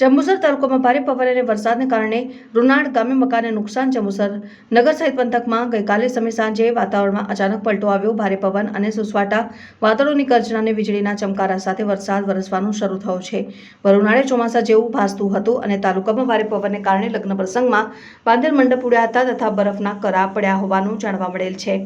જંબુસર તાલુકામાં ભારે પવન અને વરસાદને કારણે રૂનાળ ગામે મકાનને નુકસાન જંબુસર નગર સહિત પંથકમાં ગઈકાલે સમય સાંજે વાતાવરણમાં અચાનક પલટો આવ્યો. ભારે પવન અને સુસવાટા વાદળોની ગર્જના અને વીજળીના ચમકારા સાથે વરસાદ વરસવાનું શરૂ થયો છે. વરુણાળે ચોમાસા જેવું ભાસતું હતું અને તાલુકામાં ભારે પવનને કારણે લગ્ન પ્રસંગમાં બાંધેલ મંડપ ઉડ્યા હતા તથા બરફના કરા પડ્યા હોવાનું જાણવા મળેલ છે.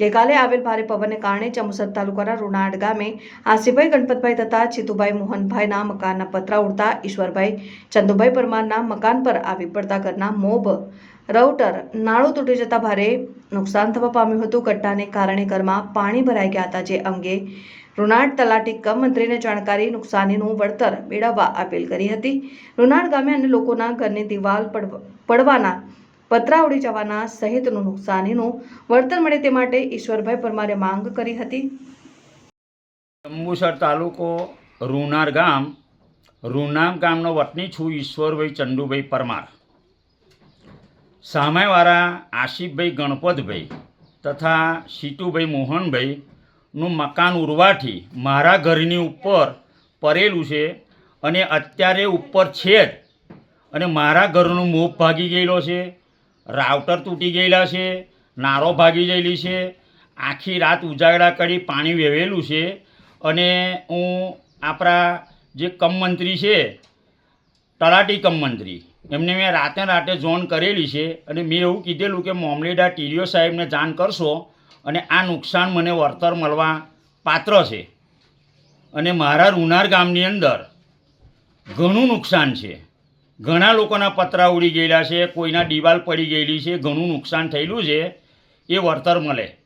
ગઈકાલે આવેલ ભારે પવનને કારણે ચમુસર તાલુકાના રૂનાડ ગામે આસિફભાઈ ગણપતભાઈ તથા ચિતુભાઈ મોહનભાઈના મકાનના પતરા ઉડતા ઈશ્વરભાઈ ચંદુભાઈ પરમારના મકાન પર આવી પડતા ઘરના મોબ રાઉટર નાળું તૂટી જતા ભારે નુકસાન થવા પામ્યું હતું. ઘટનાને કારણે ઘરમાં પાણી ભરાઈ ગયા હતા, જે અંગે રૂનાડ તલાટી કમ મંત્રીને જાણકારી નુકસાનીનું વળતર મેળવવા અપીલ કરી હતી. રૂનાડ ગામે અને લોકોના ઘરની દિવાલ પડવ- પડવાના પતરા ઉડી જવાના સહિતનું નુકસાનીનું વળતર મળે તે માટે ઈશ્વરભાઈ પરમારે માંગ કરી હતી. જંબુસર તાલુકો રૂનાર ગામ, રૂનામ ગામનો વતની છું ઈશ્વરભાઈ ચંદુભાઈ પરમાર. સામેવાળા આશિફભાઈ ગણપતભાઈ તથા સીતુભાઈ મોહનભાઈનું મકાન ઉરવાથી મારા ઘરની ઉપર પડેલું છે અને અત્યારે ઉપર છે જ અને મારા ઘરનું મોપ ભાગી ગયેલો છે. રાઉટર તૂટી ગયેલા છે, નારો ભાગી ગયેલી છે, આખી રાત ઉજાગરા કરી પાણી વહેવેલું છે અને હું આપણા જે કમ મંત્રી છે, તલાટી કમ મંત્રી, એમને મેં રાતે રાતે જોન કરેલી છે અને મેં એવું કીધેલું કે મોમલેડા ટીડીઓ સાહેબને જાણ કરશો અને આ નુકસાન મને વળતર મળવા પાત્ર છે. અને મારા રૂનાર ગામની અંદર ઘણું નુકસાન છે. ઘણા લોકોના પતરા ઉડી ગયેલા છે, કોઈના દિવાલ પડી ગયેલી છે, ઘણું નુકસાન થયેલું છે, એ વળતર મળે.